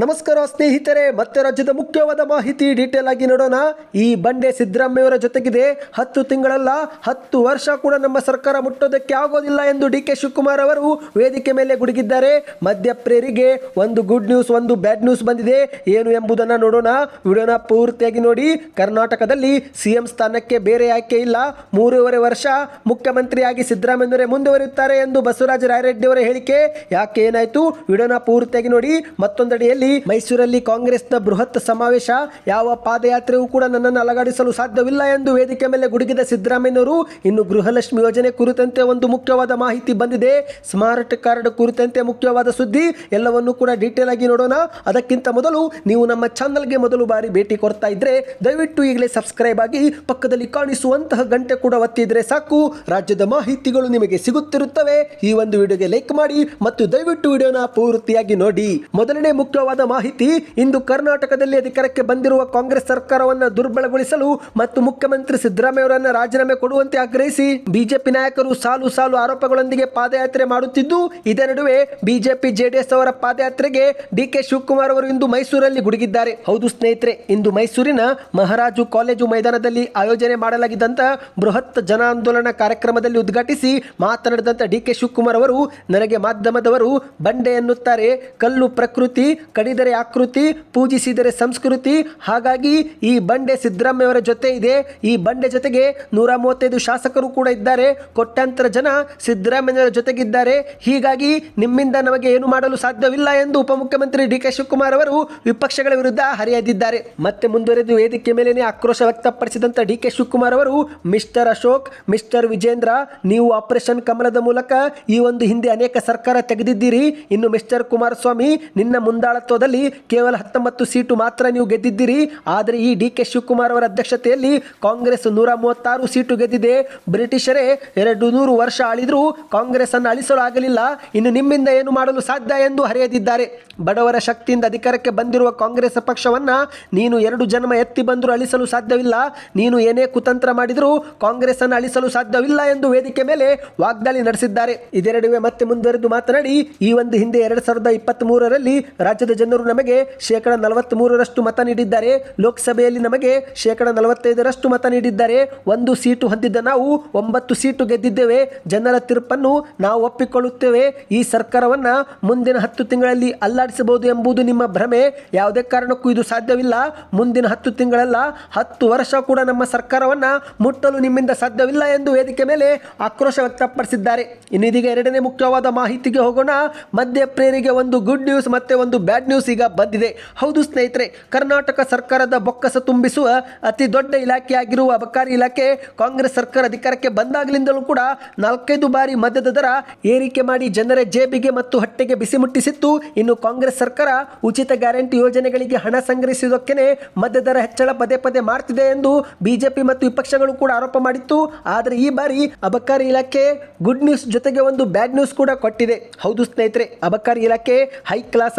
ನಮಸ್ಕಾರ ಸ್ನೇಹಿತರೆ, ಮತ್ತೆ ರಾಜ್ಯದ ಮುಖ್ಯವಾದ ಮಾಹಿತಿ ಡೀಟೇಲ್ ಆಗಿ ನೋಡೋಣ. ಈ ಬಂಡೆ ಸಿದ್ದರಾಮಯ್ಯವರ ಜೊತೆಗಿದೆ. ಹತ್ತು ತಿಂಗಳಲ್ಲ, ಹತ್ತು ವರ್ಷ ಕೂಡ ನಮ್ಮ ಸರ್ಕಾರ ಮುಟ್ಟೋದಕ್ಕೆ ಆಗೋದಿಲ್ಲ ಎಂದು ಡಿ ಕೆ ಶಿವಕುಮಾರ್ ಅವರು ವೇದಿಕೆ ಮೇಲೆ ಗುಡುಗಿದ್ದಾರೆ. ಮಧ್ಯಪ್ರೇರಿಗೆ ಒಂದು ಗುಡ್ ನ್ಯೂಸ್ ಒಂದು ಬ್ಯಾಡ್ ನ್ಯೂಸ್ ಬಂದಿದೆ. ಏನು ಎಂಬುದನ್ನು ನೋಡೋಣ. ವಿಡಿಯೋನ ಪೂರ್ತಿಯಾಗಿ ನೋಡಿ. ಕರ್ನಾಟಕದಲ್ಲಿ ಸಿಎಂ ಸ್ಥಾನಕ್ಕೆ ಬೇರೆ ಆಯ್ಕೆ ಇಲ್ಲ. ಮೂರುವರೆ ವರ್ಷ ಮುಖ್ಯಮಂತ್ರಿಯಾಗಿ ಸಿದ್ದರಾಮಯ್ಯವರೇ ಮುಂದುವರಿಯುತ್ತಾರೆ ಎಂದು ಬಸವರಾಜ ರಾಯರೆಡ್ಡಿ ಅವರ ಹೇಳಿಕೆ. ಯಾಕೆ ಏನಾಯಿತು? ವಿಡಿಯೋನ ಪೂರ್ತಿಯಾಗಿ ನೋಡಿ. ಮತ್ತೊಂದೆಡೆಯಲ್ಲಿ ಮೈಸೂರಲ್ಲಿ ಕಾಂಗ್ರೆಸ್ನ ಬೃಹತ್ ಸಮಾವೇಶ. ಯಾವ ಪಾದಯಾತ್ರೆಯೂ ಕೂಡ ನನ್ನನ್ನು ಅಲಗಾಡಿಸಲು ಸಾಧ್ಯವಿಲ್ಲ ಎಂದು ವೇದಿಕೆ ಮೇಲೆ ಗುಡುಗಿದ ಸಿದ್ದರಾಮಯ್ಯನವರು. ಇನ್ನು ಗೃಹಲಕ್ಷ್ಮಿ ಯೋಜನೆ ಕುರಿತಂತೆ ಒಂದು ಮುಖ್ಯವಾದ ಮಾಹಿತಿ ಬಂದಿದೆ. ಸ್ಮಾರ್ಟ್ ಕಾರ್ಡ್ ಕುರಿತಂತೆ ಮುಖ್ಯವಾದ ಸುದ್ದಿ. ಎಲ್ಲವನ್ನು ಕೂಡ ಡೀಟೇಲ್ ಆಗಿ ನೋಡೋಣ. ಅದಕ್ಕಿಂತ ಮೊದಲು ನೀವು ನಮ್ಮ ಚಾನಲ್ಗೆ ಮೊದಲು ಬಾರಿ ಭೇಟಿ ಕೊಡ್ತಾ ಇದ್ರೆ, ದಯವಿಟ್ಟು ಈಗಲೇ ಸಬ್ಸ್ಕ್ರೈಬ್ ಆಗಿ ಪಕ್ಕದಲ್ಲಿ ಕಾಣಿಸುವಂತಹ ಗಂಟೆ ಕೂಡ ಒತ್ತಿದ್ರೆ ಸಾಕು. ರಾಜ್ಯದ ಮಾಹಿತಿಗಳು ನಿಮಗೆ ಸಿಗುತ್ತಿರುತ್ತವೆ. ಈ ಒಂದು ವಿಡಿಯೋಗೆ ಲೈಕ್ ಮಾಡಿ ಮತ್ತು ದಯವಿಟ್ಟು ವಿಡಿಯೋನ ಪೂರ್ತಿಯಾಗಿ ನೋಡಿ. ಮೊದಲನೇ ಮುಖ್ಯವಾದ ಮಾಹಿತಿ ಇಂದು ಕರ್ನಾಟಕದಲ್ಲಿ ಅಧಿಕಾರಕ್ಕೆ ಬಂದಿರುವ ಕಾಂಗ್ರೆಸ್ ಸರ್ಕಾರವನ್ನು ದುರ್ಬಲಗೊಳಿಸಲು ಮತ್ತು ಮುಖ್ಯಮಂತ್ರಿ ಸಿದ್ದರಾಮಯ್ಯ ಅವರನ್ನ ರಾಜೀನಾಮೆ ಕೊಡುವಂತೆ ಆಗ್ರಹಿಸಿ. ಬಿಜೆಪಿ ನಾಯಕರು ಸಾಲು ಸಾಲು ಆರೋಪಗಳೊಂದಿಗೆ ಪಾದಯಾತ್ರೆ ಮಾಡುತ್ತಿದ್ದು, ಇದೇ ನಡುವೆ ಬಿಜೆಪಿ ಜೆಡಿಎಸ್ ಅವರ ಪಾದಯಾತ್ರೆಗೆ ಡಿಕೆ ಶಿವಕುಮಾರ್ ಅವರು ಇಂದು ಮೈಸೂರಲ್ಲಿ ಗುಡುಗಿದ್ದಾರೆ. ಹೌದು ಸ್ನೇಹಿತರೆ, ಇಂದು ಮೈಸೂರಿನ ಮಹಾರಾಜು ಕಾಲೇಜು ಮೈದಾನದಲ್ಲಿ ಆಯೋಜನೆ ಮಾಡಲಾಗಿದ್ದಂತ ಬೃಹತ್ ಜನಾಂದೋಲನ ಕಾರ್ಯಕ್ರಮದಲ್ಲಿ ಉದ್ಘಾಟಿಸಿ ಮಾತನಾಡಿದಂತ ಡಿಕೆ ಶಿವಕುಮಾರ್ ಅವರು, ನನಗೆ ಮಾಧ್ಯಮದವರು ಬಂಡೆ ಎನ್ನುತ್ತಾರೆ, ಕಲ್ಲು ಪ್ರಕೃತಿ ಕಡಿದರೆ ಆಕೃತಿ, ಪೂಜಿಸಿದರೆ ಸಂಸ್ಕೃತಿ. ಹಾಗಾಗಿ ಈ ಬಂಡೆ ಸಿದ್ದರಾಮಯ್ಯವರ ಜೊತೆ ಇದೆ. ಈ ಬಂಡೆ ಜೊತೆಗೆ ನೂರ ಮೂವತ್ತೈದು ಶಾಸಕರು ಕೂಡ ಇದ್ದಾರೆ. ಕೋಟ್ಯಾಂತರ ಜನ ಸಿದ್ದರಾಮಯ್ಯವರ ಜೊತೆಗಿದ್ದಾರೆ. ಹೀಗಾಗಿ ನಿಮ್ಮಿಂದ ನಮಗೆ ಏನು ಮಾಡಲು ಸಾಧ್ಯವಿಲ್ಲ ಎಂದು ಉಪಮುಖ್ಯಮಂತ್ರಿ ಡಿ ಕೆ ಶಿವಕುಮಾರ್ ಅವರು ವಿಪಕ್ಷಗಳ ವಿರುದ್ಧ ಹರಿಯದಿದ್ದಾರೆ. ಮತ್ತೆ ಮುಂದುವರೆದು ವೇದಿಕೆ ಮೇಲೇನೆ ಆಕ್ರೋಶ ವ್ಯಕ್ತಪಡಿಸಿದಂತ ಡಿ ಕೆ ಶಿವಕುಮಾರ್ ಅವರು, ಮಿಸ್ಟರ್ ಅಶೋಕ್, ಮಿಸ್ಟರ್ ವಿಜೇಂದ್ರ, ನೀವು ಆಪರೇಷನ್ ಕಮಲದ ಮೂಲಕ ಈ ಒಂದು ಹಿಂದೆ ಅನೇಕ ಸರ್ಕಾರ ತೆಗೆದಿದ್ದೀರಿ. ಇನ್ನು ಮಿಸ್ಟರ್ ಕುಮಾರಸ್ವಾಮಿ, ನಿನ್ನ ಮುಂದಾಳತ್ವದಲ್ಲಿ ಕೇವಲ ಹತ್ತೊಂಬತ್ತು ಸೀಟು ಮಾತ್ರ ನೀವು ಗೆದ್ದಿದ್ದೀರಿ. ಆದರೆ ಈ ಡಿ ಕೆ ಶಿವಕುಮಾರ್ ಅವರ ಅಧ್ಯಕ್ಷತೆಯಲ್ಲಿ ಕಾಂಗ್ರೆಸ್ ನೂರ ಮೂವತ್ತಾರು ಸೀಟು ಗೆದ್ದಿದೆ. ಬ್ರಿಟಿಷರೇ ಎರಡು ನೂರು ವರ್ಷ ಆಳಿದರೂ ಕಾಂಗ್ರೆಸ್ ಅನ್ನು ಅಳಿಸಲು ಆಗಲಿಲ್ಲ ಇನ್ನು ನಿಮ್ಮಿಂದ ಏನು ಮಾಡಲು ಸಾಧ್ಯ ಎಂದು ಹರಿಯದಿದ್ದಾರೆ. ಬಡವರ ಶಕ್ತಿಯಿಂದ ಅಧಿಕಾರಕ್ಕೆ ಬಂದಿರುವ ಕಾಂಗ್ರೆಸ್ ಪಕ್ಷವನ್ನ ನೀನು ಎರಡು ಜನ್ಮ ಎತ್ತಿ ಬಂದರೂ ಅಳಿಸಲು ಸಾಧ್ಯವಿಲ್ಲ. ನೀನು ಏನೇ ಕುತಂತ್ರ ಮಾಡಿದರೂ ಕಾಂಗ್ರೆಸ್ ಅನ್ನು ಅಳಿಸಲು ಸಾಧ್ಯವಿಲ್ಲ ಎಂದು ವೇದಿಕೆ ಮೇಲೆ ವಾಗ್ದಾಳಿ ನಡೆಸಿದ್ದಾರೆ. ಇದೆರಡುವೆ ಮತ್ತೆ ಮುಂದುವರೆದು ಮಾತನಾಡಿ, ಈ ಒಂದು ಹಿಂದೆ ಎರಡು ಸಾವಿರದ ಇಪ್ಪತ್ತ್ ಮೂರರಲ್ಲಿ ರಾಜ್ಯದ ಜನರು ನಮಗೆ ಶೇಕಡ ನಲವತ್ತ್ ಮೂರರಷ್ಟು ಮತ ನೀಡಿದ್ದಾರೆ. ಲೋಕಸಭೆಯಲ್ಲಿ ನಮಗೆ ಶೇಕಡ ನಲವತ್ತೈದರಷ್ಟು ಮತ ನೀಡಿದ್ದಾರೆ. ಒಂದು ಸೀಟು ಹೊಂದಿದ್ದ ನಾವು ಒಂಬತ್ತು ಸೀಟು ಗೆದ್ದಿದ್ದೇವೆ. ಜನರ ತೀರ್ಪನ್ನು ನಾವು ಒಪ್ಪಿಕೊಳ್ಳುತ್ತೇವೆ. ಈ ಸರ್ಕಾರವನ್ನ ಮುಂದಿನ ಹತ್ತು ತಿಂಗಳಲ್ಲಿ ಅಲ್ಲಾಡಿಸಬಹುದು ಎಂಬುದು ನಿಮ್ಮ ಭ್ರಮೆ. ಯಾವುದೇ ಕಾರಣಕ್ಕೂ ಇದು ಸಾಧ್ಯವಿಲ್ಲ. ಮುಂದಿನ ಹತ್ತು ತಿಂಗಳಲ್ಲ, ಹತ್ತು ವರ್ಷ ಕೂಡ ನಮ್ಮ ಸರ್ಕಾರವನ್ನು ಮುಟ್ಟಲು ನಿಮ್ಮಿಂದ ಸಾಧ್ಯವಿಲ್ಲ ಎಂದು ವೇದಿಕೆ ಮೇಲೆ ಆಕ್ರೋಶ ವ್ಯಕ್ತಪಡಿಸಿದ್ದಾರೆ. ಇನ್ನಿದೀಗ ಎರಡನೇ ಮುಖ್ಯವಾದ ಮಾಹಿತಿಗೆ ಹೋಗೋಣ. ಮಧ್ಯಪ್ರೇರಿಗೆ ಒಂದು ಗುಡ್ ನ್ಯೂಸ್ ಮತ್ತೆ ಒಂದು ಬ್ಯಾಡ್ ನ್ಯೂಸ್ ಈಗ ಬಂದಿದೆ. ಹೌದು ಸ್ನೇಹಿತರೆ, ಕರ್ನಾಟಕ ಸರ್ಕಾರದ ಬೊಕ್ಕಸ ತುಂಬಿಸುವ ಅತಿ ದೊಡ್ಡ ಇಲಾಖೆಯಾಗಿರುವ ಅಬಕಾರಿ ಇಲಾಖೆ ಕಾಂಗ್ರೆಸ್ ಸರ್ಕಾರ ಅಧಿಕಾರಕ್ಕೆ ಬಂದಾಗಲಿಂದಲೂ ಕೂಡ ನಾಲ್ಕೈದು ಬಾರಿ ಮದ್ಯದ ದರ ಏರಿಕೆ ಮಾಡಿ ಜನರ ಜೇಬಿಗೆ ಮತ್ತು ಹೊಟ್ಟೆಗೆ ಬಿಸಿ ಮುಟ್ಟಿಸಿತ್ತು. ಇನ್ನು ಕಾಂಗ್ರೆಸ್ ಸರ್ಕಾರ ಉಚಿತ ಗ್ಯಾರಂಟಿ ಯೋಜನೆಗಳಿಗೆ ಹಣ ಸಂಗ್ರಹಿಸುವುದಕ್ಕೆ ಮದ್ಯ ದರ ಹೆಚ್ಚಳ ಪದೇ ಪದೇ ಮಾಡ್ತಿದೆ ಎಂದು ಬಿಜೆಪಿ ಮತ್ತು ವಿಪಕ್ಷಗಳು ಕೂಡ ಆರೋಪ ಮಾಡಿತ್ತು. ಆದರೆ ಈ ಬಾರಿ ಅಬಕಾರಿ ಇಲಾಖೆ ಗುಡ್ ನ್ಯೂಸ್ ಜೊತೆಗೆ ಒಂದು ಬ್ಯಾಡ್ ನ್ಯೂಸ್ ಕೂಡ ಕೊಟ್ಟಿದೆ. ಹೌದು ಸ್ನೇಹಿತರೆ, ಅಬಕಾರಿ ಇಲಾಖೆ ಹೈ ಕ್ಲಾಸ್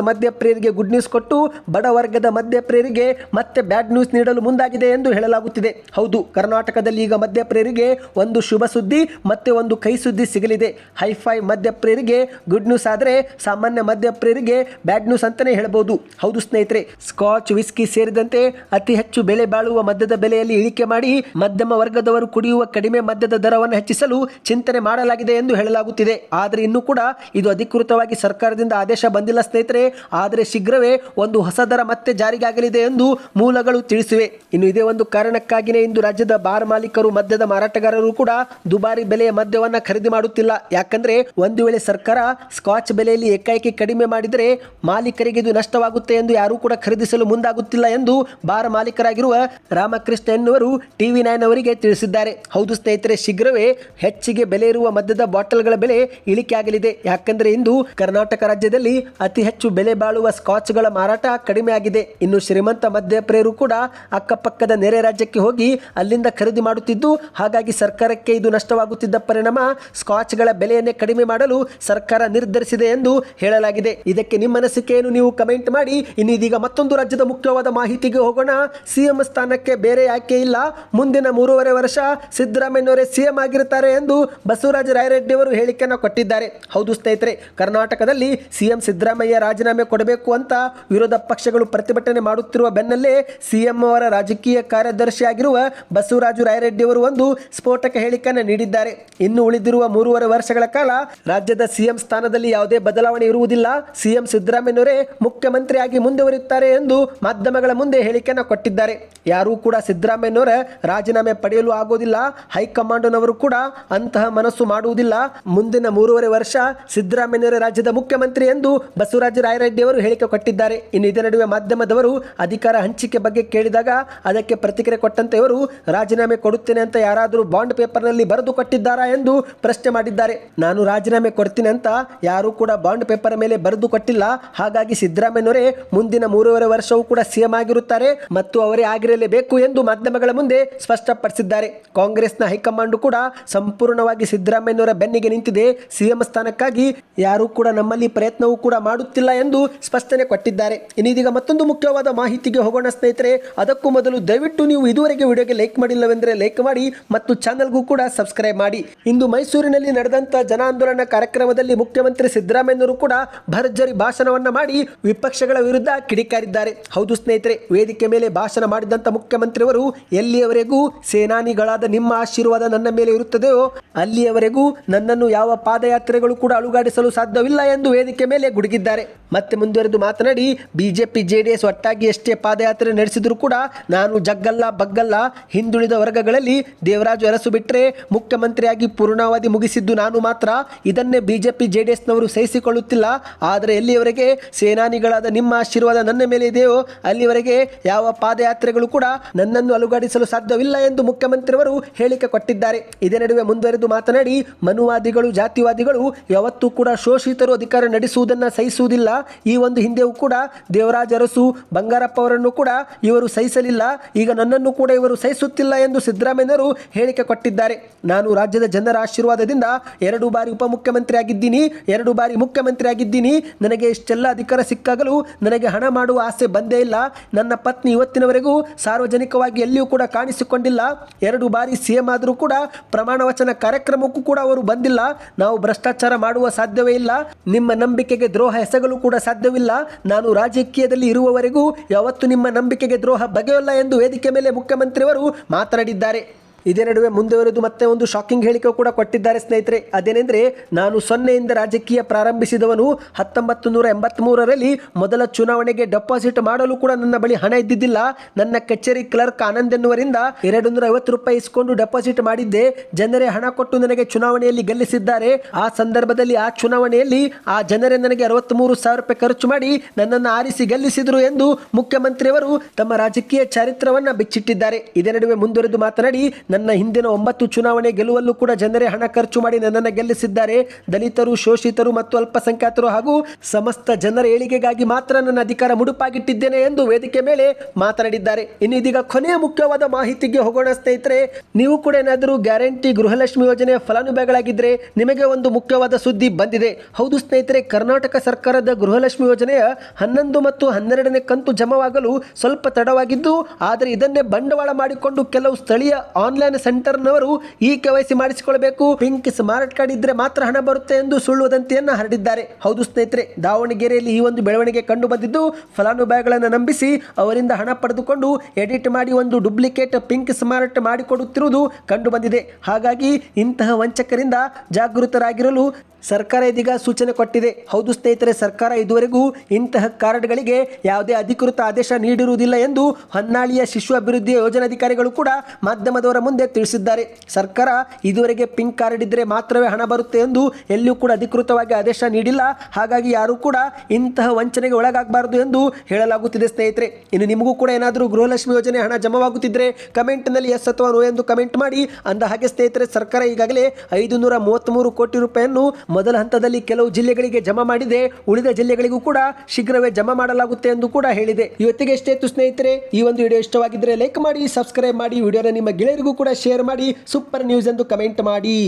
ಮಧ್ಯಪ್ರಿಯರಿಗೆ ಗುಡ್ ನ್ಯೂಸ್ ಕೊಟ್ಟು ಬಡ ವರ್ಗದ ಮಧ್ಯಪ್ರಿಯರಿಗೆ ಮತ್ತೆ ಬ್ಯಾಡ್ ನ್ಯೂಸ್ ನೀಡಲು ಮುಂದಾಗಿದೆ ಎಂದು ಹೇಳಲಾಗುತ್ತಿದೆ. ಹೌದು, ಕರ್ನಾಟಕದಲ್ಲಿ ಈಗ ಮಧ್ಯಪ್ರಿಯರಿಗೆ ಒಂದು ಶುಭ ಸುದ್ದಿ ಮತ್ತೆ ಒಂದು ಕೈ ಸುದ್ದಿ ಸಿಗಲಿದೆ. ಹೈಫೈ ಮಧ್ಯಪ್ರಿಯರಿಗೆ ಗುಡ್ ನ್ಯೂಸ್ ಆದರೆ ಸಾಮಾನ್ಯ ಮಧ್ಯಪ್ರಿಯರಿಗೆ ಬ್ಯಾಡ್ ನ್ಯೂಸ್ ಅಂತಾನೆ ಹೇಳಬಹುದು ಹೌದು ಸ್ನೇಹಿತರೆ ಸ್ಕಾಚ್ ವಿಸ್ಕಿ ಸೇರಿದಂತೆ ಅತಿ ಹೆಚ್ಚು ಬೆಲೆ ಬಾಳುವ ಮದ್ಯದ ಬೆಲೆಯಲ್ಲಿ ಇಳಿಕೆ ಮಾಡಿ ಮಧ್ಯಮ ವರ್ಗದವರು ಕುಡಿಯುವ ಕಡಿಮೆ ಮದ್ಯದ ದರವನ್ನು ಹೆಚ್ಚಿಸಲು ಚಿಂತನೆ ಮಾಡಲಾಗಿದೆ ಎಂದು ಹೇಳಲಾಗುತ್ತಿದೆ. ಆದರೆ ಇನ್ನೂ ಕೂಡ ಇದು ಅಧಿಕೃತವಾಗಿ ಸರ್ಕಾರದಿಂದ ಆದೇಶ ಬಂದಿಲ್ಲ ಸ್ನೇಹಿತರೆ. ಆದರೆ ಶೀಘ್ರವೇ ಒಂದು ಹೊಸ ದರ ಮತ್ತೆ ಜಾರಿಗಾಗಲಿದೆ ಎಂದು ಮೂಲಗಳು ತಿಳಿಸಿವೆ. ಇನ್ನು ಇದೇ ಒಂದು ಕಾರಣಕ್ಕಾಗಿಯೇ ಇಂದು ರಾಜ್ಯದ ಬಾರ್ ಮಾಲೀಕರು, ಮದ್ಯದ ಮಾರಾಟಗಾರರು ಕೂಡ ದುಬಾರಿ ಬೆಲೆಯ ಮದ್ಯವನ್ನ ಖರೀದಿ ಮಾಡುತ್ತಿಲ್ಲ. ಯಾಕಂದ್ರೆ ಒಂದು ವೇಳೆ ಸರ್ಕಾರ ಸ್ಕಾಚ್ ಬೆಲೆಯಲ್ಲಿ ಏಕಾಏಕಿ ಕಡಿಮೆ ಮಾಡಿದರೆ ಮಾಲೀಕರಿಗೆ ಇದು ನಷ್ಟವಾಗುತ್ತೆ ಎಂದು ಯಾರೂ ಕೂಡ ಖರೀದಿಸಲು ಮುಂದಾಗುತ್ತಿಲ್ಲ ಎಂದು ಬಾರ್ ಮಾಲೀಕರಾಗಿರುವ ರಾಮಕೃಷ್ಣ ಎನ್ನುವರು ಟಿವಿ ನೈನ್ ಅವರಿಗೆ ತಿಳಿಸಿದ್ದಾರೆ. ಹೌದು ಸ್ನೇಹಿತರೆ, ಶೀಘ್ರವೇ ಹೆಚ್ಚಿಗೆ ಬೆಲೆ ಇರುವ ಮದ್ಯದ ಬಾಟಲ್ಗಳ ಬೆಲೆ ಇಳಿಕೆ ಆಗಲಿದೆ ಯಾಕಂದ್ರೆ ಇಂದು ಕರ್ನಾಟಕ ರಾಜ್ಯದಲ್ಲಿ ಅತಿ ಹೆಚ್ಚು ಬೆಲೆ ಬಾಳುವ ಸ್ಕಾಚ್ಗಳ ಮಾರಾಟ ಕಡಿಮೆ ಆಗಿದೆ. ಇನ್ನು ಶ್ರೀಮಂತ ಮಧ್ಯಪ್ರಿಯರು ಕೂಡ ಅಕ್ಕಪಕ್ಕದ ನೆರೆ ರಾಜ್ಯಕ್ಕೆ ಹೋಗಿ ಅಲ್ಲಿಂದ ಖರೀದಿ ಮಾಡುತ್ತಿದ್ದು, ಹಾಗಾಗಿ ಸರ್ಕಾರಕ್ಕೆ ಇದು ನಷ್ಟವಾಗುತ್ತಿದ್ದ ಪರಿಣಾಮ ಸ್ಕಾಚ್ಗಳ ಬೆಲೆಯನ್ನೇ ಕಡಿಮೆ ಮಾಡಲು ಸರ್ಕಾರ ನಿರ್ಧರಿಸಿದೆ ಎಂದು ಹೇಳಲಾಗಿದೆ. ಇದಕ್ಕೆ ನಿಮ್ಮ ಅನಿಸಿಕೆಯನ್ನು ನೀವು ಕಮೆಂಟ್ ಮಾಡಿ. ಇನ್ನು ಇದೀಗ ಮತ್ತೊಂದು ರಾಜ್ಯದ ಮುಖ್ಯವಾದ ಮಾಹಿತಿಗೆ ಹೋಗೋಣ. ಸಿಎಂ ಸ್ಥಾನಕ್ಕೆ ಬೇರೆ ಆಯ್ಕೆ ಇಲ್ಲ. ಮುಂದಿನ ಮೂರುವರೆ ವರ್ಷ ಸಿದ್ದರಾಮಯ್ಯವರೇ ಸಿಎಂ ಆಗಿರುತ್ತಾರೆ ಎಂದು ಬಸವರಾಜ ರಾಯರೆಡ್ಡಿ ಅವರು ಹೇಳಿಕೆಯನ್ನು ಕೊಟ್ಟಿದ್ದಾರೆ. ಹೌದು ಸ್ನೇಹಿತರೆ, ಕರ್ನಾಟಕದಲ್ಲಿ ಸಿಎಂ ಸಿದ್ದರಾಮಯ್ಯ ರಾಜೀನಾಮೆ ಕೊಡಬೇಕು ಮಾಡಬೇಕು ಅಂತ ವಿರೋಧ ಪಕ್ಷಗಳು ಪ್ರತಿಭಟನೆ ಮಾಡುತ್ತಿರುವ ಬೆನ್ನಲ್ಲೇ ಸಿಎಂ ಅವರ ರಾಜಕೀಯ ಕಾರ್ಯದರ್ಶಿಯಾಗಿರುವ ಬಸವರಾಜು ರಾಯರೆಡ್ಡಿ ಅವರು ಒಂದು ಸ್ಫೋಟಕ ಹೇಳಿಕೆಯನ್ನು ನೀಡಿದ್ದಾರೆ. ಇನ್ನು ಉಳಿದಿರುವ ಮೂರುವರೆ ವರ್ಷಗಳ ಕಾಲ ರಾಜ್ಯದ ಸಿಎಂ ಸ್ಥಾನದಲ್ಲಿ ಯಾವುದೇ ಬದಲಾವಣೆ ಇರುವುದಿಲ್ಲ. ಸಿಎಂ ಸಿದ್ದರಾಮಯ್ಯವರೇ ಮುಖ್ಯಮಂತ್ರಿಯಾಗಿ ಮುಂದುವರಿಯುತ್ತಾರೆ ಎಂದು ಮಾಧ್ಯಮಗಳ ಮುಂದೆ ಹೇಳಿಕೆಯನ್ನು ಕೊಟ್ಟಿದ್ದಾರೆ. ಯಾರೂ ಕೂಡ ಸಿದ್ದರಾಮಯ್ಯನವರ ರಾಜೀನಾಮೆ ಪಡೆಯಲು ಆಗೋದಿಲ್ಲ. ಹೈಕಮಾಂಡ್ನವರು ಕೂಡ ಅಂತಹ ಮನಸ್ಸು ಮಾಡುವುದಿಲ್ಲ. ಮುಂದಿನ ಮೂರುವರೆ ವರ್ಷ ಸಿದ್ದರಾಮಯ್ಯವರ ರಾಜ್ಯದ ಮುಖ್ಯಮಂತ್ರಿ ಎಂದು ಬಸವರಾಜ ರಾಯರೆಡ್ಡಿ ಅವರು ಹೇಳಿಕೆ ಕೊಟ್ಟಿದ್ದಾರೆ. ಇನ್ನು ಇದೇ ನಡುವೆ ಮಾಧ್ಯಮದವರು ಅಧಿಕಾರ ಹಂಚಿಕೆ ಬಗ್ಗೆ ಕೇಳಿದಾಗ ಅದಕ್ಕೆ ಪ್ರತಿಕ್ರಿಯೆ ಕೊಟ್ಟಂತೆ ಇವರು, ರಾಜೀನಾಮೆ ಕೊಡುತ್ತೇನೆ ಅಂತ ಯಾರಾದರೂ ಬಾಂಡ್ ಪೇಪರ್ನಲ್ಲಿ ಬರೆದು ಕೊಟ್ಟಿದ್ದಾರಾ ಎಂದು ಪ್ರಶ್ನೆ ಮಾಡಿದ್ದಾರೆ. ನಾನು ರಾಜೀನಾಮೆ ಕೊಡ್ತೀನಿ ಅಂತ ಯಾರೂ ಕೂಡ ಬಾಂಡ್ ಪೇಪರ್ ಮೇಲೆ ಬರೆದು ಕೊಟ್ಟಿಲ್ಲ. ಹಾಗಾಗಿ ಸಿದ್ದರಾಮಯ್ಯನವರೇ ಮುಂದಿನ ಮೂರುವರೆ ವರ್ಷವೂ ಕೂಡ ಸಿಎಂ ಆಗಿರುತ್ತಾರೆ ಮತ್ತು ಅವರೇ ಆಗಿರಲೇಬೇಕು ಎಂದು ಮಾಧ್ಯಮಗಳ ಮುಂದೆ ಸ್ಪಷ್ಟಪಡಿಸಿದ್ದಾರೆ. ಕಾಂಗ್ರೆಸ್ನ ಹೈಕಮಾಂಡ್ ಕೂಡ ಸಂಪೂರ್ಣವಾಗಿ ಸಿದ್ದರಾಮಯ್ಯನವರ ಬೆನ್ನಿಗೆ ನಿಂತಿದೆ. ಸಿಎಂ ಸ್ಥಾನಕ್ಕಾಗಿ ಯಾರೂ ಕೂಡ ನಮ್ಮಲ್ಲಿ ಪ್ರಯತ್ನವೂ ಕೂಡ ಮಾಡುತ್ತಿಲ್ಲ ಎಂದು ಕೊಟ್ಟಿದ್ದಾರೆ. ಇನ್ನೀದೀಗ ಮತ್ತೊಂದು ಮುಖ್ಯವಾದ ಮಾಹಿತಿಗೆ ಹೋಗೋಣ ಸ್ನೇಹಿತರೆ, ಅದಕ್ಕೂ ಮೊದಲು ದಯವಿಟ್ಟು ನೀವು ಇದುವರೆಗೆ ವಿಡಿಯೋಗೆ ಲೈಕ್ ಮಾಡಿಲ್ಲವೆಂದರೆ ಲೈಕ್ ಮಾಡಿ ಮತ್ತು ಚಾನಲ್ಗೂ ಕೂಡ ಸಬ್ಸ್ಕ್ರೈಬ್ ಮಾಡಿ. ಇಂದು ಮೈಸೂರಿನಲ್ಲಿ ನಡೆದಂತ ಜನಾಂದೋಲನ ಕಾರ್ಯಕ್ರಮದಲ್ಲಿ ಮುಖ್ಯಮಂತ್ರಿ ಸಿದ್ದರಾಮಯ್ಯನವರು ಕೂಡ ಭರ್ಜರಿ ಭಾಷಣವನ್ನ ಮಾಡಿ ವಿಪಕ್ಷಗಳ ವಿರುದ್ಧ ಕಿಡಿಕಾರಿದ್ದಾರೆ. ಹೌದು ಸ್ನೇಹಿತರೆ, ವೇದಿಕೆ ಮೇಲೆ ಭಾಷಣ ಮಾಡಿದಂತ ಮುಖ್ಯಮಂತ್ರಿಯವರು ಎಲ್ಲಿಯವರೆಗೂ ಸೇನಾನಿಗಳಾದ ನಿಮ್ಮ ಆಶೀರ್ವಾದ ನನ್ನ ಮೇಲೆ ಇರುತ್ತದೆಯೋ, ಅಲ್ಲಿಯವರೆಗೂ ನನ್ನನ್ನು ಯಾವ ಪಾದಯಾತ್ರೆಗಳು ಕೂಡ ಅಳುಗಾಡಿಸಲು ಸಾಧ್ಯವಿಲ್ಲ ಎಂದು ವೇದಿಕೆ ಮೇಲೆ ಗುಡುಗಿದ್ದಾರೆ. ಮತ್ತೆ ಮುಂದುವರೆದು ಮಾತನಾಡಿ, ಬಿಜೆಪಿ, ಜೆಡಿಎಸ್ ಒಟ್ಟಾಗಿ ಎಷ್ಟೇ ಪಾದಯಾತ್ರೆ ನಡೆಸಿದರೂ ಕೂಡ ನಾನು ಜಗ್ಗಲ್ಲ, ಬಗ್ಗಲ್ಲ, ಹಿಂದುಳಿದ ವರ್ಗಗಳಲ್ಲಿ ದೇವರಾಜು ಅರಸು ಬಿಟ್ಟರೆ ಮುಖ್ಯಮಂತ್ರಿಯಾಗಿ ಪೂರ್ಣಾವಧಿ ಮುಗಿಸಿದ್ದು ನಾನು ಮಾತ್ರ. ಇದನ್ನೇ ಬಿಜೆಪಿ, ಜೆಡಿಎಸ್ನವರು ಸಹಿಸಿಕೊಳ್ಳುತ್ತಿಲ್ಲ. ಆದರೆ ಎಲ್ಲಿಯವರೆಗೆ ಸೇನಾನಿಗಳಾದ ನಿಮ್ಮ ಆಶೀರ್ವಾದ ನನ್ನ ಮೇಲೆ ಇದೆಯೋ, ಅಲ್ಲಿವರೆಗೆ ಯಾವ ಪಾದಯಾತ್ರೆಗಳು ಕೂಡ ನನ್ನನ್ನು ಅಲುಗಾಡಿಸಲು ಸಾಧ್ಯವಿಲ್ಲ ಎಂದು ಮುಖ್ಯಮಂತ್ರಿಯವರು ಹೇಳಿಕೆ ಕೊಟ್ಟಿದ್ದಾರೆ. ಇದೇ ನಡುವೆ ಮುಂದುವರೆದು ಮಾತನಾಡಿ, ಮನುವಾದಿಗಳು, ಜಾತಿವಾದಿಗಳು ಯಾವತ್ತೂ ಕೂಡ ಶೋಷಿತರು ಅಧಿಕಾರ ನಡೆಸುವುದನ್ನು ಸಹಿಸುವುದಿಲ್ಲ. ಈ ಒಂದು ಹಿಂದೆಯೂ ಕೂಡ ದೇವರಾಜ ಅರಸು ಬಂಗಾರಪ್ಪ ಅವರನ್ನು ಕೂಡ ಇವರು ಸಹಿಸಲಿಲ್ಲ. ಈಗ ನನ್ನನ್ನು ಕೂಡ ಇವರು ಸಹಿಸುತ್ತಿಲ್ಲ ಎಂದು ಸಿದ್ದರಾಮಯ್ಯನವರು ಹೇಳಿಕೆ ಕೊಟ್ಟಿದ್ದಾರೆ. ನಾನು ರಾಜ್ಯದ ಜನರ ಆಶೀರ್ವಾದದಿಂದ ಎರಡು ಬಾರಿ ಉಪಮುಖ್ಯಮಂತ್ರಿ ಆಗಿದ್ದೀನಿ ಎರಡು ಬಾರಿ ಮುಖ್ಯಮಂತ್ರಿ ಆಗಿದ್ದೀನಿ ನನಗೆ ಇಷ್ಟೆಲ್ಲ ಅಧಿಕಾರ ಸಿಕ್ಕಾಗಲೂ ನನಗೆ ಹಣ ಮಾಡುವ ಆಸೆ ಬಂದೇ ಇಲ್ಲ. ನನ್ನ ಪತ್ನಿ ಇವತ್ತಿನವರೆಗೂ ಸಾರ್ವಜನಿಕವಾಗಿ ಎಲ್ಲಿಯೂ ಕೂಡ ಕಾಣಿಸಿಕೊಂಡಿಲ್ಲ. ಎರಡು ಬಾರಿ ಸಿಎಂ ಆದರೂ ಕೂಡ ಪ್ರಮಾಣ ವಚನ ಕಾರ್ಯಕ್ರಮಕ್ಕೂ ಕೂಡ ಅವರು ಬಂದಿಲ್ಲ. ನಾವು ಭ್ರಷ್ಟಾಚಾರ ಮಾಡುವ ಸಾಧ್ಯವೇ ಇಲ್ಲ. ನಿಮ್ಮ ನಂಬಿಕೆಗೆ ದ್ರೋಹ ಎಸಗಲು ಕೂಡ ಸಾಧ್ಯವಿಲ್ಲ. ನಾನು ರಾಜಕೀಯದಲ್ಲಿ ಇರುವವರೆಗೂ ಯಾವತ್ತು ನಿಮ್ಮ ನಂಬಿಕೆಗೆ ದ್ರೋಹ ಬಗೆಯಲ್ಲ ಎಂದು ವೇದಿಕೆ ಮೇಲೆ ಮುಖ್ಯಮಂತ್ರಿಯವರು ಮಾತನಾಡಿದ್ದಾರೆ. ಇದೇ ನಡುವೆ ಮುಂದುವರೆದು ಮತ್ತೆ ಒಂದು ಶಾಕಿಂಗ್ ಹೇಳಿಕೆ ಕೂಡ ಕೊಟ್ಟಿದ್ದಾರೆ ಸ್ನೇಹಿತರೆ. ಅದೇನೆಂದರೆ ನಾನು ಸೊನ್ನೆಯಿಂದ ರಾಜಕೀಯ ಪ್ರಾರಂಭಿಸಿದವನು ಹತ್ತೊಂಬತ್ತು ನೂರ ಎಂಬತ್ತ್ಮೂರರಲ್ಲಿ ಮೊದಲ ಚುನಾವಣೆಗೆ ಡೆಪಾಸಿಟ್ ಮಾಡಲು ಕೂಡ ನನ್ನ ಬಳಿ ಹಣ ಇದ್ದಿದ್ದಿಲ್ಲ. ನನ್ನ ಕಚೇರಿ ಕ್ಲರ್ಕ್ ಆನಂದ್ ಎನ್ನುವರಿಂದ ಎರಡು ನೂರ ಐವತ್ತು ರೂಪಾಯಿ ಇಸ್ಕೊಂಡು ಡೆಪಾಸಿಟ್ ಮಾಡಿದ್ದೆ. ಜನರೇ ಹಣ ಕೊಟ್ಟು ನನಗೆ ಚುನಾವಣೆಯಲ್ಲಿ ಗೆಲ್ಲಿಸಿದ್ದಾರೆ. ಆ ಸಂದರ್ಭದಲ್ಲಿ ಆ ಚುನಾವಣೆಯಲ್ಲಿ ಆ ಜನರೇ ನನಗೆ ಅರವತ್ತ್ಮೂರು ಸಾವಿರ ರೂಪಾಯಿ ಖರ್ಚು ಮಾಡಿ ನನ್ನನ್ನು ಆರಿಸಿ ಗೆಲ್ಲಿಸಿದರು ಎಂದು ಮುಖ್ಯಮಂತ್ರಿಯವರು ತಮ್ಮ ರಾಜಕೀಯ ಚರಿತ್ರವನ್ನು ಬಿಚ್ಚಿಟ್ಟಿದ್ದಾರೆ. ಇದೇ ನಡುವೆ ಮುಂದುವರೆದು ಮಾತನಾಡಿ ನನ್ನ ಹಿಂದಿನ ಒಂಬತ್ತು ಚುನಾವಣೆ ಗೆಲುವಲ್ಲೂ ಕೂಡ ಜನರೇ ಹಣ ಖರ್ಚು ಮಾಡಿ ನನ್ನನ್ನು ಗೆಲ್ಲಿಸಿದ್ದಾರೆ. ದಲಿತರು, ಶೋಷಿತರು ಮತ್ತು ಅಲ್ಪಸಂಖ್ಯಾತರು ಹಾಗೂ ಸಮಸ್ತ ಜನರ ಏಳಿಗೆಗಾಗಿ ಮಾತ್ರ ನನ್ನ ಅಧಿಕಾರ ಮುಡುಪಾಗಿಟ್ಟಿದ್ದೇನೆ ಎಂದು ವೇದಿಕೆ ಮೇಲೆ ಮಾತನಾಡಿದ್ದಾರೆ. ಇನ್ನು ಇದೀಗ ಕೊನೆಯ ಮುಖ್ಯವಾದ ಮಾಹಿತಿಗೆ ಹೋಗೋಣ ಸ್ನೇಹಿತರೆ, ನೀವು ಕೂಡ ಏನಾದರೂ ಗ್ಯಾರಂಟಿ ಗೃಹಲಕ್ಷ್ಮಿ ಯೋಜನೆಯ ಫಲಾನುಭವಿಗಳಾಗಿದ್ದರೆ ನಿಮಗೆ ಒಂದು ಮುಖ್ಯವಾದ ಸುದ್ದಿ ಬಂದಿದೆ. ಹೌದು ಸ್ನೇಹಿತರೆ, ಕರ್ನಾಟಕ ಸರ್ಕಾರದ ಗೃಹಲಕ್ಷ್ಮಿ ಯೋಜನೆಯ ಹನ್ನೊಂದು ಮತ್ತು ಹನ್ನೆರಡನೇ ಕಂತು ಜಮವಾಗಲು ಸ್ವಲ್ಪ ತಡವಾಗಿದ್ದು, ಆದರೆ ಇದನ್ನೇ ಬಂಡವಾಳ ಮಾಡಿಕೊಂಡು ಕೆಲವು ಸ್ಥಳೀಯ ಆನ್ಲೈನ್ ಸೆಂಟರ್ನವರು ಈ ಕೆವೈಸಿ ಮಾಡಿಸಿಕೊಳ್ಳಬೇಕು. ಪಿಂಕ್ ಸ್ಮಾರ್ಟ್ ಕಾರ್ಡ್ ಇದ್ರೆ ಮಾತ್ರ ಹಣ ಬರುತ್ತೆ ಎಂದು ಸುಳ್ಳು ವದಂತಿಯನ್ನ ಹರಡಿದ್ದಾರೆ. ಹೌದು ಸ್ನೇಹಿತರೆ, ದಾವಣಗೆರೆಯಲ್ಲಿ ಈ ಒಂದು ಬೆಳವಣಿಗೆ ಕಂಡು ಬಂದಿದ್ದು ಫಲಾನುಭವಿಗಳನ್ನು ನಂಬಿಸಿ ಅವರಿಂದ ಹಣ ಪಡೆದುಕೊಂಡು ಎಡಿಟ್ ಮಾಡಿ ಒಂದು ಡುಪ್ಲಿಕೇಟ್ ಪಿಂಕ್ ಸ್ಮಾರ್ಟ್ ಮಾಡಿಕೊಡುತ್ತಿರುವುದು ಕಂಡು ಬಂದಿದೆ ಹಾಗಾಗಿ ಇಂತಹ ವಂಚಕರಿಂದ ಜಾಗೃತರಾಗಿರಲು ಸರ್ಕಾರ ಇದೀಗ ಸೂಚನೆ ಕೊಟ್ಟಿದೆ. ಹೌದು ಸ್ನೇಹಿತರೆ, ಸರ್ಕಾರ ಇದುವರೆಗೂ ಇಂತಹ ಕಾರ್ಡ್ಗಳಿಗೆ ಯಾವುದೇ ಅಧಿಕೃತ ಆದೇಶ ನೀಡಿರುವುದಿಲ್ಲ ಎಂದು ಹೊನ್ನಾಳಿಯ ಶಿಶು ಅಭಿವೃದ್ಧಿ ಯೋಜನಾಧಿಕಾರಿಗಳು ಕೂಡ ಮಾಧ್ಯಮದವರ ಮುಂದೆ ತಿಳಿಸಿದ್ದಾರೆ. ಸರ್ಕಾರ ಇದುವರೆಗೆ ಪಿಂಕ್ ಕಾರ್ಡ್ ಇದ್ದರೆ ಮಾತ್ರವೇ ಹಣ ಬರುತ್ತೆ ಎಂದು ಎಲ್ಲಿಯೂ ಕೂಡ ಅಧಿಕೃತವಾಗಿ ಆದೇಶ ನೀಡಿಲ್ಲ. ಹಾಗಾಗಿ ಯಾರೂ ಕೂಡ ಇಂತಹ ವಂಚನೆಗೆ ಒಳಗಾಗಬಾರದು ಎಂದು ಹೇಳಲಾಗುತ್ತಿದೆ ಸ್ನೇಹಿತರೆ. ಇನ್ನು ನಿಮಗೂ ಕೂಡ ಏನಾದರೂ ಗೃಹಲಕ್ಷ್ಮಿ ಯೋಜನೆ ಹಣ ಜಮವಾಗುತ್ತಿದ್ದರೆ ಕಮೆಂಟ್ನಲ್ಲಿ ಎಸ್ ಅಥವಾ ನೋ ಎಂದು ಕಮೆಂಟ್ ಮಾಡಿ. ಅಂದ ಹಾಗೆ ಸ್ನೇಹಿತರೆ, ಸರ್ಕಾರ ಈಗಾಗಲೇ ಐದು ನೂರ ಮೂವತ್ತ್ಮೂರು ಕೋಟಿ ರೂಪಾಯಿಯನ್ನು ಮೊದಲ ಹಂತದಲ್ಲಿ ಕೆಲವು ಜಿಲ್ಲೆಗಳಿಗೆ ಜಮಾ ಮಾಡಿದೆ. ಉಳಿದ ಜಿಲ್ಲೆಗಳಿಗೂ ಕೂಡ ಶೀಘ್ರವೇ ಜಮಾ ಮಾಡಲಾಗುತ್ತೆ ಎಂದು ಕೂಡ ಹೇಳಿದೆ. ಇವತ್ತಿಗೆ ಇತ್ತು ಸ್ನೇಹಿತರೆ. ಈ ಒಂದು ವಿಡಿಯೋ ಇಷ್ಟವಾಗಿದ್ದರೆ ಲೈಕ್ ಮಾಡಿ, ಸಬ್ಸ್ಕ್ರೈಬ್ ಮಾಡಿ. ವಿಡಿಯೋನ ನಿಮ್ಮ ಗೆಳೆಯರಿಗೂ ಕೂಡ ಶೇರ್ ಮಾಡಿ ಸೂಪರ್ ನ್ಯೂಸ್ ಎಂದು ಕಮೆಂಟ್ ಮಾಡಿ.